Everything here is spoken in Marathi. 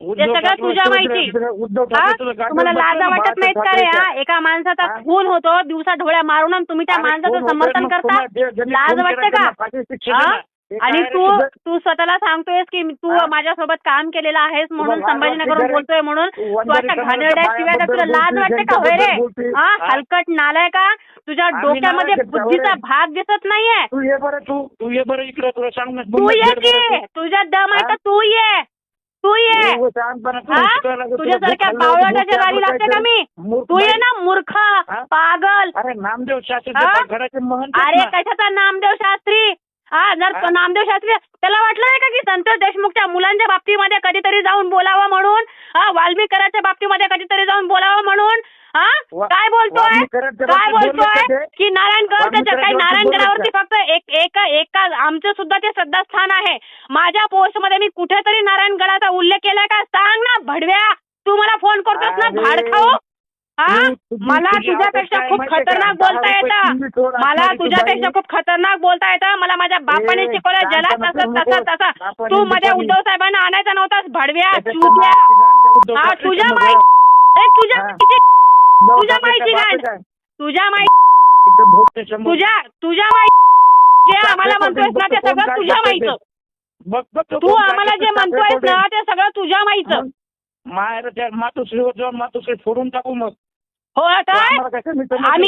सगळं तुझ्या माहिती. तुम्हाला लाजा वाटत नाहीत का रे. हा एका माणसाचा? खून होतो दिवसा ढोळ्या मारून आणि तुम्ही त्या माणसाचं? समर्थन करता लाज वाटते का? आणि तू तू स्वतःला सांगतोयस की तू? माझ्यासोबत काम केलेलं आहेस म्हणून रे? बोलतोय म्हणून तू तू वंजारी अशा समाजाच्या घाणेरड्या शिव्या. तुला लाज वाटते का होय रे. हा? हलकट नालाय का तुझ्या डोक्यामध्ये बुद्धीचा? भाग दिसत नाहीये तू ये बरं तू तू ये बरं इकडे तुला सांग तू ये की. तुझ्या दम आहे? तर तू ये हा? तुला तुझ्यासारख्या भूक दारी लागते का मी तू ये. ना मूर्ख हा? पागल अरे नामदेव शास्त्री हा? घराचे महंत अरे. कशाचा नामदेव शास्त्री हा जर हा? नामदेव शास्त्री त्याला वाटलं नाही का की संतोष देशमुखच्या मुलांच्या बाबतीमध्ये कधीतरी जाऊन बोलावं म्हणून हा वाल्मिकराच्या बाबतीमध्ये कधीतरी जाऊन बोलावं म्हणून हा? काय बोलतोय? काय बोलतोय? का त्याच्या काही नारायणगडावरती फक्त एक एका एका आमचं सुद्धा ते श्रद्धास्थान आहे. माझ्या पोस्टमध्ये मी कुठेतरी नारायणगडाचा उल्लेख केलाय का? सांग ना भडव्या. तू मला फोन करतोस ना भाड खाऊ? हा? मला तुझी तुझ्यापेक्षा खूप खतरनाक? बोलता येतं. मला तुझ्यापेक्षा. खूप खतरनाक बोलता येतं. मला माझ्या बापाने शिकवलं जला तसं तसं. तसं. तू मध्ये. उद्धव साहेबांना आणायचा नव्हतास भडव्या. हा तुझ्या. माहिती तुझ्या. माहिती उद्धव तुझ्या माहिती. काय? तुझ्या माहिती. तुझ्या तुझ्या माहिती जे आम्हाला टाकले म्हणतोयस ना ते सगळं तुझ्या माहिती तो आम्हाला जे म्हणतोयस कोण ना ते सगळं तुझ्या माहिती माहेर मातोश्रीवर जाऊन मातोश्री फोडून टाकू मग हो तू काय आम्हाला काय कमी समजतो? आम्ही